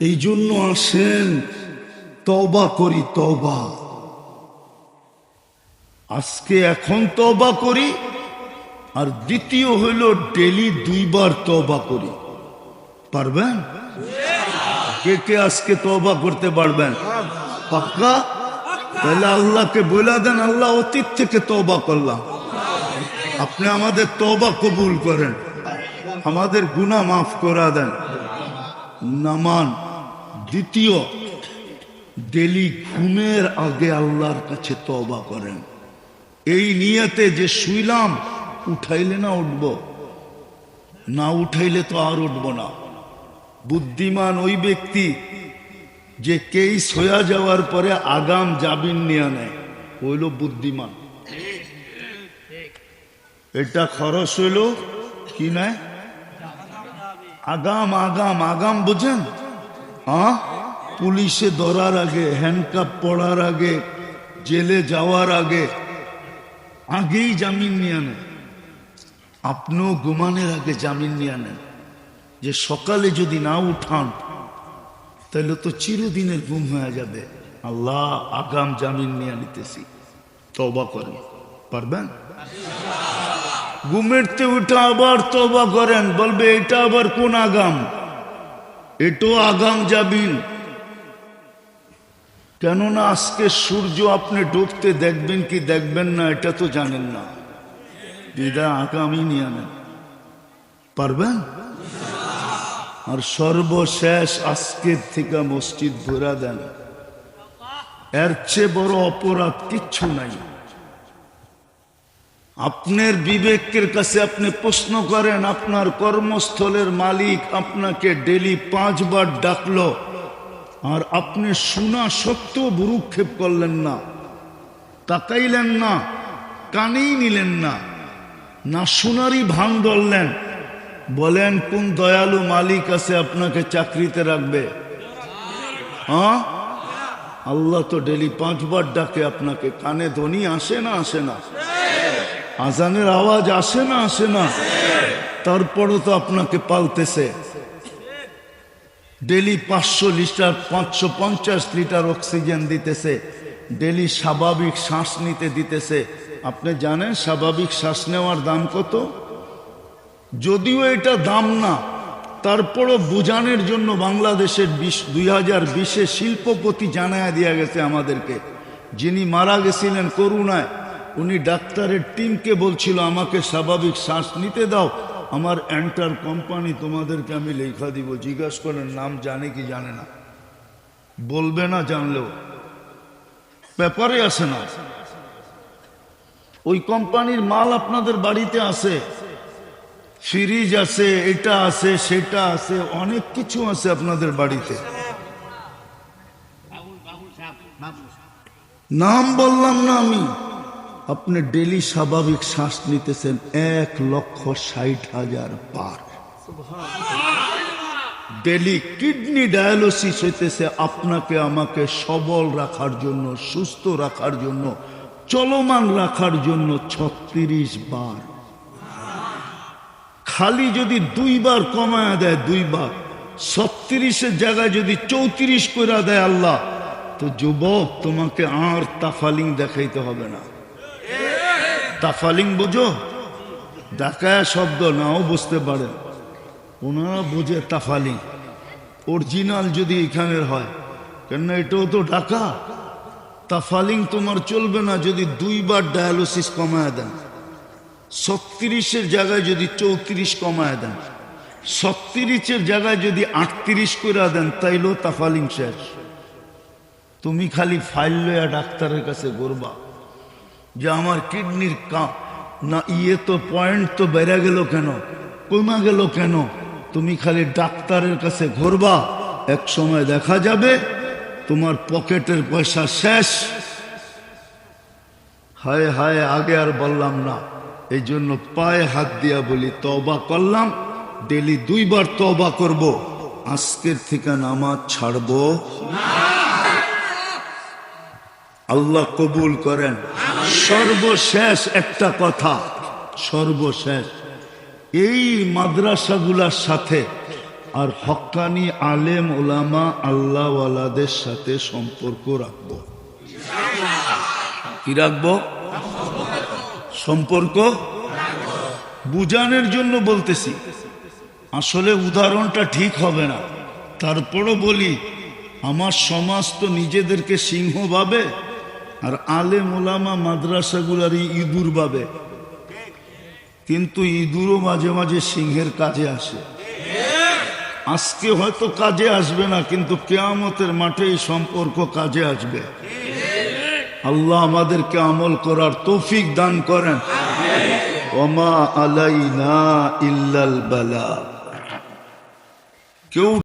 এই জন্য আসেন তবা করি তবা আজকে এখন তবা করি, আর দ্বিতীয় হইল ডেলি দুইবার তবা করি। পারবেন? কে কে আজকে তবা করতে পারবেন? পাক্কা? তাহলে আল্লাহকে বলে দেন, আল্লাহ অতীত থেকে তবা করলাম। আপনি আমাদের তবা কবুল করেন। আমাদের গুনাহ মাফ করা দেন। নামান। দ্বিতীয়, ডেলি ঘুমের আগে আল্লাহর কাছে তবা করেন। এই নিয়েতে যে শুইলাম, উঠাইলে না উঠব? না উঠাইলে তো আর উঠব না। বুদ্ধিমান ওই ব্যক্তি যে কেই সয়া যাওয়ার পরে আগাম জামিন নিয়ে নেয়, হইল বুদ্ধিমান। এটা খরচ হইল কি নেয়? আগাম আগাম আগাম, বুঝেন? হ্যাঁ? পুলিশে ধরার আগে হ্যান্ডকাপ পড়ার আগে, জেলে যাওয়ার আগে, আগেই জামিন নিয়ে নেন আপনিও ঘুমানের আগে জামিন নিয়ে নেন যে সকালে যদি না উঠান, তাহলে তো চিরদিনের গুম হয়ে যাবে। আল্লাহ আগাম জামিন নিয়ে নিতেছি তবা করেন। পারবেন? ঘুমেরতে উঠে আবার তবা করেন। বলবে, এটা আবার কোন আগাম? এটাও আগাম যাবিন। কেননা আজকে সূর্য আপনি ডুবতে দেখবেন কি দেখবেন না, এটা তো জানেন না। দিদা আগামী নিয়ে নেন। পারবেন? আর সর্বশেষ আজকের থেকে মসজিদ ভরা দেন। এর চেয়ে বড় অপরাধ কিচ্ছু নাই। আপনার বিবেকের কাছে আপনি প্রশ্ন করেন, আপনার কর্মস্থলের মালিক আপনাকে ডেলি পাঁচবার ডাকলো। আর আপনি শোনা সত্ত্বেও বুরুক্ষেপ করলেন না, তাকাইলেন না, কানেই নিলেন না না শোনারই ভান ধরলেন। বলেন, কোন দয়ালু মালিক আছে আপনাকে চাকরিতে রাখবে? হ্যাঁ? আল্লাহ তো ডেলি পাঁচবার ডাকে আপনাকে, কানে ধ্বনি আসে না আসে না। আজানের আওয়াজ আসে না আসে না। তারপরও তো আপনাকে পালতেছে। ডেলি পাঁচশো লিটার, পাঁচশো পঞ্চাশ লিটার অক্সিজেন দিতেছে। ডেলি স্বাভাবিক শ্বাস নিতে দিতেছে। আপনি জানেন স্বাভাবিক শ্বাস নেওয়ার দাম কত? যদিও এটা দাম না, তারপরও বুঝানোর জন্য বাংলাদেশের বিশ দুই হাজার বিশে শিল্পপতি জানায় দিয়া গেছে আমাদেরকে। যিনি মারা গেছিলেন করুণায় উনি ডাক্তারের টিমকে বলছিল, আমাকে স্বাভাবিক শ্বাস নিতে দাও। আমার এন্টার কোম্পানি তোমাদেরকে আমি লেখা দিব। জিজ্ঞাসা করেন, নাম জানে কি জানে না? বলবে না জানলেও। ব্যাপারে আসে না। ওই কোম্পানির মাল আপনাদের বাড়িতে আছে। ফ্রিজ আছে, এটা আছে, সেটা আছে, অনেক কিছু আছে আপনাদের বাড়িতে। নাম বললাম না আমি। আপনি ডেলি স্বাভাবিক শ্বাস নিতেছেন এক লক্ষ ষাট হাজার পার ডেলি কিডনি ডায়ালিসিস হইতেছে, আপনাকে আমাকে সবল রাখার জন্য, সুস্থ রাখার জন্য, চলমান রাখার জন্য ছত্রিশ বার। খালি যদি দুইবার কমায় দেয় দুইবার, ছত্রিশের জায়গায় যদি চৌত্রিশ করে দেয় আল্লাহ, তো যুবক, তোমাকে আর তাফালিং দেখাইতে হবে না। তাফালিং বুঝো? ডাকায়া শব্দ নাও বুঝতে পারে। ওনারা বোঝে তাফালিং। অরিজিনাল যদি এখানের হয়, কেননা এটাও তো ডাকা। তাফালিং তোমার চলবে না যদি দুইবার ডায়ালিসিস কমায় দেন। ছত্রিশের জায়গায় যদি চৌত্রিশ কমায় দেন। ছত্রিশের জায়গায় যদি আটত্রিশ করে দেন, তাইলেও তাফালিং শেষ। তুমি খালি ফাইল লইয়া ডাক্তারের কাছে করবা যে আমার কিডনির না ইয়ে তো পয়েন্ট তো বেড়ে গেল কেন? কমা গেল কেন? তুমি খালি ডাক্তারের কাছে ঘুরবা, এক সময় দেখা যাবে, তোমার পকেটের পয়সা শেষ। হায় হায়, আগে আর বললাম না। এই জন্য পায়ে হাত দিয়া বলি তবা করলাম ডেলি দুইবার তবা করব। আজকের থেকে নামাজ ছাড়বো। আল্লাহ কবুল করেন। সর্বশেষ একটা কথা, সর্বশেষ। এই মাদ্রাসাগুলার সাথে আর হক্কানি আলেম ওলামা আল্লাহওয়ালাদের সাথে সম্পর্ক রাখব। কি রাখব? সম্পর্ক? বুঝানোর জন্য বলতেছি, আসলে উদাহরণটা ঠিক হবে না। তারপরও বলি, আমার সমাজ তো নিজেদেরকে সিংহ ভাবে আর আলে মোলামা মাদ্রাসাগুলার ইঁদুর ভাবে কিন্তু ইঁদুরও মাঝে মাঝে সিংহের কাজে আসে। আজকে হয়তো কাজে আসবে না, কিন্তু কেয়ামতের মাঠে এই সম্পর্ক কাজে আসবে। আল্লাহ আমাদেরকে আমল করার তৌফিক দান করেন। ওমা আলাইনা ইল্লাল বালা। কেউ